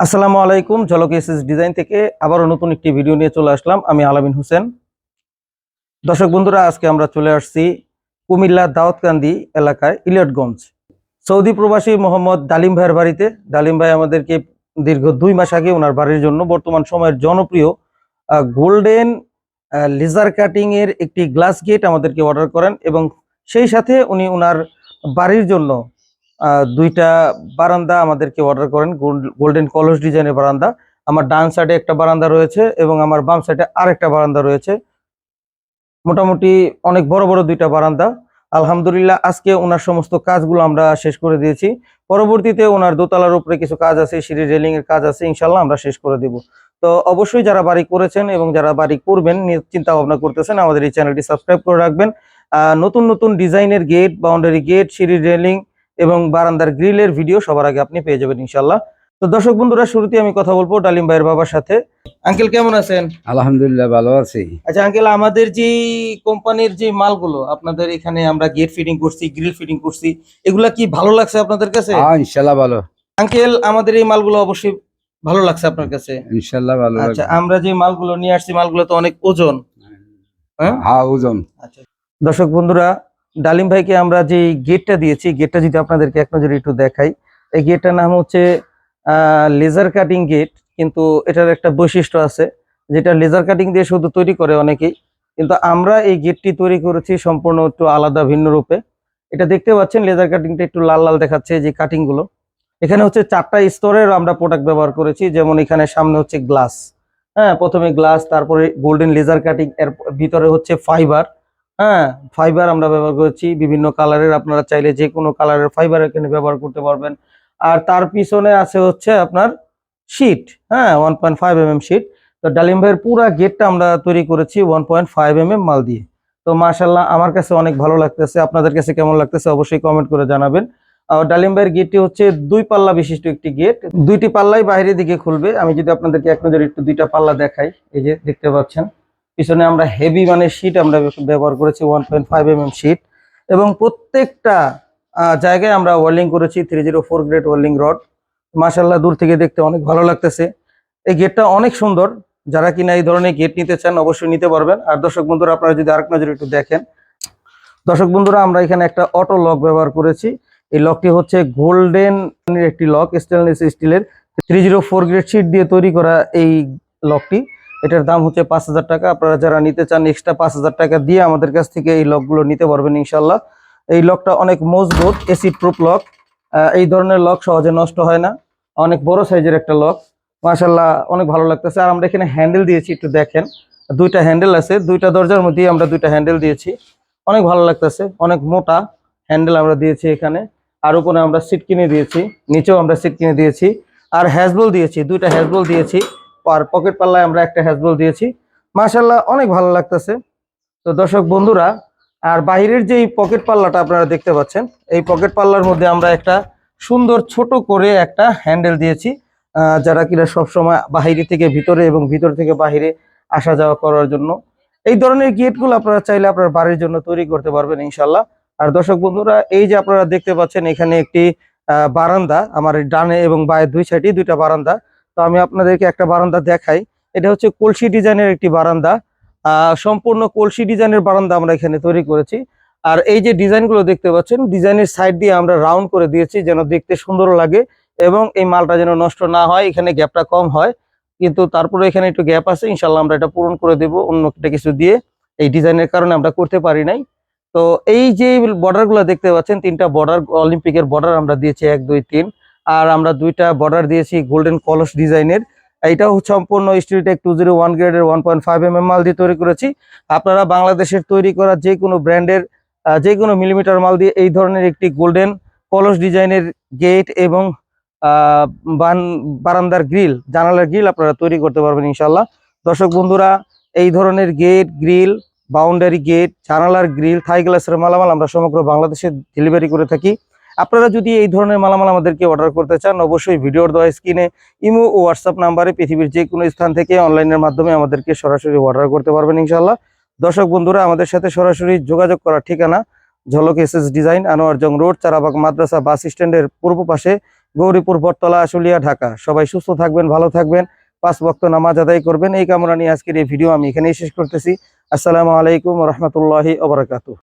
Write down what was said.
আসসালামু আলাইকুম, ঝলক এসএস ডিজাইন থেকে আবারও নতুন একটি ভিডিও নিয়ে চলে আসলাম। আমি আলামিন হোসেন। দর্শক বন্ধুরা, আজকে আমরা চলে আসছি কুমিল্লা দাউদকান্দি এলাকায় ইলিয়টগঞ্জ। সৌদি প্রবাসী মোহাম্মদ ডালিম ভাইয়ের বাড়িতে। ডালিম ভাই আমাদেরকে দীর্ঘ দুই মাস আগে ওনার বাড়ির জন্য বর্তমান সময়ের জনপ্রিয় গোল্ডেন লেজার কাটিং এর একটি গ্লাস গেট আমাদেরকে অর্ডার করেন এবং সেই সাথে উনি ওনার বাড়ির জন্য দুইটা বারান্দা আমাদেরকে অর্ডার করেন গোল্ডেন কলস ডিজাইনের বারান্দা। আমার ডান সাইডে একটা বারান্দা রয়েছে এবং আমার বাম সাইডে আরেকটা বারান্দা রয়েছে। মোটামুটি অনেক বড় বড় দুইটা বারান্দা। আলহামদুলিল্লাহ, আজকে ওনার সমস্ত কাজগুলো আমরা শেষ করে দিয়েছি। পরবর্তীতে ওনার দোতলার উপরে কিছু কাজ আছে সিঁড়ি রেলিং এর কাজ আছে ইনশাল্লাহ আমরা শেষ করে দিব। তো অবশ্যই যারা বাড়ি করেছেন এবং যারা বাড়ি করবেন চিন্তা ভাবনা করতেছেন, আমাদের এই চ্যানেলটি সাবস্ক্রাইব করে রাখবেন। নতুন নতুন ডিজাইনের গেট বাউন্ডারি গেট সিঁড়ি রেলিং এবং বারান্দার গ্রিলের ভিডিও সবার আগে আপনি পেয়ে যাবেন ইনশাল্লাহ তো দর্শক বন্ধুরা শুরুতে আমি কথা বলব ডালিম ভাইয়ের বাবার সাথে। আঙ্কেল কেমন আছেন? আলহামদুলিল্লাহ ভালো আছি। আচ্ছা আঙ্কেল আমাদের যে কোম্পানির যে মালগুলো আপনাদের এখানে আমরা গেট ফিটিং করছি গ্রিল ফিটিং করছি এগুলা কি ভালো লাগছে আপনাদের কাছে? হ্যাঁ ইনশাল্লাহ ভালো। আঙ্কেল আমাদের এই মালগুলো অবশ্যই ভালো লাগছে আপনার কাছে? ইনশাল্লাহ ভালো আচ্ছা আমরা যে মালগুলো নিয়ে আসছি মালগুলো তো অনেক ওজন। হ্যাঁ হ্যাঁ ওজন। আচ্ছা। দর্শক বন্ধুরা ডালিম ভাইকে আমরা যে গেটটা দিয়েছি গেটটা যদি আপনাদেরকে এক নজরে একটু দেখাই, এই গেটটার নাম হচ্ছে লেজার কাটিং গেট কিন্তু এটার একটা বৈশিষ্ট্য আছে, যেটা লেজার কাটিং দিয়ে শুধু তৈরি করে অনেকেই, কিন্তু আমরা এই গেটটি তৈরি করেছি সম্পূর্ণ একটু আলাদা, ভিন্ন রূপে। এটা দেখতে পাচ্ছেন লেজার কাটিংটা একটু লাল লাল দেখাচ্ছে যে কাটিংগুলো এখানে হচ্ছে চারটা স্তরের আমরা প্রোডাক্ট ব্যবহার করেছি, যেমন এখানে সামনে হচ্ছে গ্লাস হ্যাঁ প্রথমে গ্লাস তারপরে গোল্ডেন লেজার কাটিং এর ভিতরে হচ্ছে ফাইবার হ্যাঁ ফাইবার আমরা ব্যবহার করেছি, বিভিন্ন কালারের আপনারা চাইলে যে কোনো কালারের ফাইবার এখানে ব্যবহার করতে পারবেন। আর তার পিছনে আছে হচ্ছে আপনার শীট হ্যাঁ one point five M M sheet তো ডালিম ভাইয়ের পুরা গেটটা আমরা তৈরি করেছি one point five M M মাল দিয়ে। তো মাশাল্লাহ আমার কাছে অনেক ভালো লাগতেছে, আপনাদের কাছে কেমন লাগতেছে অবশ্যই কমেন্ট করে জানাবেন। আর ডালিম ভাইয়ের গেটটি হচ্ছে দুই পাল্লা বিশিষ্ট একটি গেট দুইটি পাল্লাই বাইরের দিকে খুলবে। আমি যদি আপনাদেরকে এক নজর একটু দুইটা পাল্লা দেখাই, এই যে দেখতে পাচ্ছেন। পিছনে আমরা হেভি মানে শীট আমরা ব্যবহার করেছি one point five M M sheet এবং প্রত্যেকটা জায়গায় আমরা ওয়েল্ডিং করেছি three zero four grade welding rod মাসাল্লাহ দূর থেকে দেখতে অনেক ভালো লাগতেছে। এই গেটটা অনেক সুন্দর। যারা কিনা এই ধরনের গেট নিতে চান, অবশ্যই নিতে পারবেন। আর দর্শক বন্ধুরা, আপনারা যদি আরেক নজর একটু দেখেন। দর্শক বন্ধুরা, আমরা এখানে একটা অটো লক ব্যবহার করেছি। এই লকটি হচ্ছে গোল্ডেন একটি লক স্টেনলেস স্টিলের three zero four grade sheet দিয়ে তৈরি করা এই লকটি এটার দাম হচ্ছে পাঁচ হাজার টাকা। আপনারা যারা নিতে চান এক্সট্রা পাঁচ হাজার টাকা দিয়ে আমাদের কাছ থেকে এই লকগুলো নিতে পারবেন ইনশাল্লাহ এই লকটা অনেক মজবুত এসি প্রুফ লক এই ধরনের লক সহজে নষ্ট হয় না। অনেক বড় সাইজের একটা লক। মাশাল্লাহ অনেক ভালো লাগতেছে। আর আমরা এখানে হ্যান্ডেল দিয়েছি, একটু দেখেন। দুইটা হ্যান্ডেল আছে, দুইটা দরজার মধ্যে আমরা দুইটা হ্যান্ডেল দিয়েছি। অনেক ভালো লাগতেছে, অনেক মোটা হ্যান্ডেল আমরা দিয়েছি এখানে। আর উপরে আমরা সিট কিনে দিয়েছি, নিচেও আমরা সিট কিনে দিয়েছি। আর হ্যাজবল দিয়েছি, দুইটা হ্যাজবল দিয়েছি। আর পকেট পাল্লায় আমরা একটা হ্যাজবল দিয়েছি। মাশাল্লাহ অনেক ভালো লাগতেছে। তো দর্শক বন্ধুরা, আর বাইরের যে পকেট পাল্লাটা আপনারা দেখতে পাচ্ছেন, এই পকেট পাল্লার মধ্যে আমরা একটা সুন্দর ছোট করে একটা হ্যান্ডেল দিয়েছি যারা কিনা সবসময় বাহিরে থেকে ভিতরে এবং ভিতর থেকে বাহিরে আসা যাওয়া করার জন্য। এই ধরনের গেটগুলো আপনারা চাইলে আপনার বাড়ির জন্য তৈরি করতে পারবেন ইনশাল্লাহ আর দর্শক বন্ধুরা, এই যে আপনারা দেখতে পাচ্ছেন, এখানে একটি বারান্দা, আমার ডানে এবং বায়ের দুই সাইডে দুইটা বারান্দা। তো আমি আপনাদেরকে একটা বারান্দা দেখাই। এটা হচ্ছে কলসি ডিজাইনের একটি বারান্দা। সম্পূর্ণ কলসি ডিজাইনের বারান্দা আমরা এখানে তৈরি করেছি। আর এই যে ডিজাইনগুলো দেখতে পাচ্ছেন, ডিজাইনের সাইড দিয়ে আমরা রাউন্ড করে দিয়েছি যেন দেখতে সুন্দর লাগে এবং এই মালটা যেন নষ্ট না হয়, এখানে গ্যাপটা কম হয়। কিন্তু তারপরে এখানে একটু গ্যাপ আছে ইনশাল্লাহ আমরা এটা পূরণ করে দেব অন্য একটা কিছু দিয়ে। এই ডিজাইনের কারণে আমরা করতে পারি নাই। তো এই যে বর্ডারগুলো দেখতে পাচ্ছেন, তিনটা বর্ডার, অলিম্পিকের বর্ডার আমরা দিয়েছি, এক, দুই, তিন। আর আমরা দুইটা বর্ডার দিয়েছি গোল্ডেন কলস ডিজাইনের এইটাও সম্পূর্ণ স্টিলটেক টু জিরো ওয়ান গ্রেডের one point five M M মাল দিয়ে তৈরি করেছি। আপনারা বাংলাদেশের তৈরি করা যে কোনো ব্র্যান্ডের যে কোনো মিলিমিটার মাল দিয়ে এই ধরনের একটি গোল্ডেন কলস ডিজাইনের গেট এবং বান- বারান্দার গ্রিল জানালার গ্রিল আপনারা তৈরি করতে পারবেন ইনশাল্লাহ দর্শক বন্ধুরা, এই ধরনের গেট গ্রিল বাউন্ডারি গেট জানালার গ্রিল থাই গ্লাসের মালামাল আমরা সমগ্র বাংলাদেশে ডেলিভারি করে থাকি। আপনারা যদি এই ধরনের মালামাল আমাদেরকে অর্ডার করতে চান, অবশ্যই ভিডিওর দেওয়া স্ক্রিনে ইমো ও হোয়াটসঅ্যাপ নাম্বারে পৃথিবীর যে কোনো স্থান থেকে অনলাইনের মাধ্যমে আমাদেরকে সরাসরি অর্ডার করতে পারবেন ইনশাল্লাহ দর্শক বন্ধুরা, আমাদের সাথে সরাসরি যোগাযোগ করার ঠিকানা Jhalak S S design, Anwar Jang road, Charabag মাদ্রাসা বাস স্ট্যান্ডের পূর্ব পাশে, গৌরীপুর বটতলা, আশুলিয়া, ঢাকা। সবাই সুস্থ থাকবেন, ভালো থাকবেন, পাঁচ বক্ত নামাজ আদায় করবেন। এই কামনা নিয়ে আজকের এই ভিডিও আমি এখানেই শেষ করতেছি। আসসালামু আলাইকুম রহমতুল্লাহি ওবরাকাতু